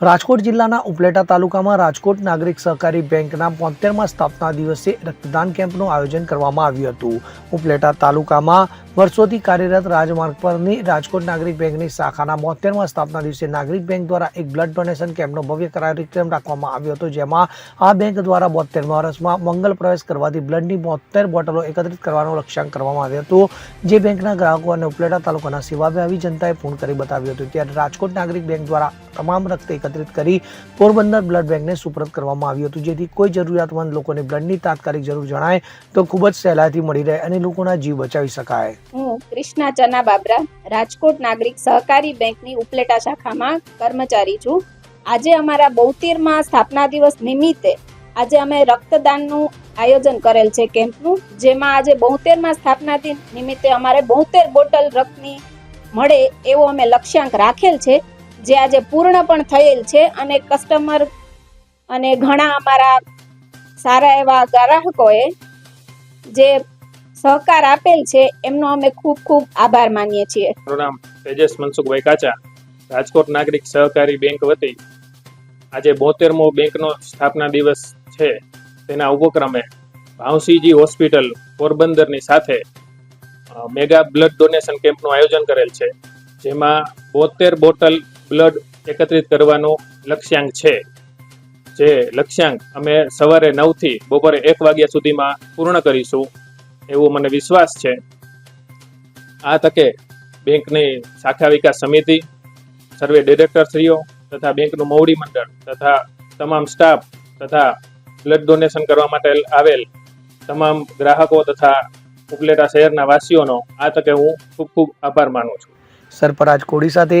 રાજકોટ જિલ્લાના ઉપલેટા તાલુકામાં રાજકોટ નાગરિક સહકારી બેંકના બોતેરમાં સ્થાપના દિવસે રક્તદાન કેમ્પનું આયોજન કરવામાં આવ્યું હતું. ઉપલેટા તાલુકામાં વર્ષોથી કાર્યરત રાજમાર્ગ પરની રાજકોટ નાગરિક બેંકની શાખાના બોતેરમાં સ્થાપના દિવસે નાગરિક બેંક દ્વારા એક બ્લડ ડોનેશન કેમ્પનો ભવ્ય કાર્યક્રમ રાખવામાં આવ્યો હતો, જેમાં આ બેંક દ્વારા બોતેરમા વર્ષમાં મંગલ પ્રવેશ કરવાથી બ્લડની બોતેર બોટલો એકત્રિત કરવાનો લક્ષ્યાંક કરવામાં આવ્યો હતો. જે બેંકના ગ્રાહકો અને ઉપલેટા તાલુકાના સેવાભાવી જનતાએ પૂર્ણ કરી બતાવ્યું હતું. ત્યારે રાજકોટ નાગરિક બેંક દ્વારા તમામ રક્ત એકત્રિત કરી પોરબંદર બ્લડ બેંકને સુપરત કરવામાં આવ્યું હતું. જેથી કોઈ જરૂરિયાતમંદ લોકોને બ્લડની તાત્કાલિક જરૂર જણાય તો ખૂબ જ સહેલાઈથી મળી રહે અને લોકોના જીવ બચાવી શકાય. હું કૃષ્ણા ચના બાબરા, રાજકોટ નાગરિક સહકારી બેંકની ઉપલેટા શાખામાં કર્મચારી છું. આજે અમારા બોતેરમાં સ્થાપના દિવસ નિમિત્તે આજે અમે રક્તદાનનું આયોજન કરેલ છે કેમ્પનું, જેમાં આજે બોતેરમાં સ્થાપના દિન નિમિત્તે અમારે બોતેર બોટલ રક્તની મળે એવો અમે લક્ષ્યાંક રાખેલ છે. જે આજે પૂર્ણ પણ થયેલ છે અને કસ્ટમર અને ઘણા અમારા સારા એવા ગ્રાહકોએ જે સહકાર આપેલ છે, એમનો અમે ખૂબ ખૂબ આભાર માનીએ છીએ. મારું નામ તેજસ મનસુખભાઈ કાચા, રાજકોટ નાગરિક સહકારી બેંક વતી. આજે બોતેરમો બેંકનો સ્થાપના દિવસ છે. તેના ઉપક્રમે ભાવસીજી હોસ્પિટલ પોરબંદરની સાથે મેગા બ્લડ ડોનેશન કેમ્પનું આયોજન કરેલ છે. જેમાં બોતેર બોટલ બ્લડ એકત્રિત કરવાનો લક્ષ્યાંક છે. જે લક્ષ્યાંક અમે સવારે નવથી બપોરે એક વાગ્યા સુધીમાં પૂર્ણ કરીશું એવો મને વિશ્વાસ છે. આ તકે બેંકની શાખા વિકાસ સમિતિ, સર્વે ડિરેક્ટરશ્રીઓ તથા બેંકનું મોવડી મંડળ તથા તમામ સ્ટાફ તથા બ્લડ ડોનેશન કરવા માટે આવેલ તમામ ગ્રાહકો તથા ઉપલેટા શહેરના વાસીઓનો આ તકે હું ખૂબ ખૂબ આભાર માનું છું. સરપરાજ કોડી સાથે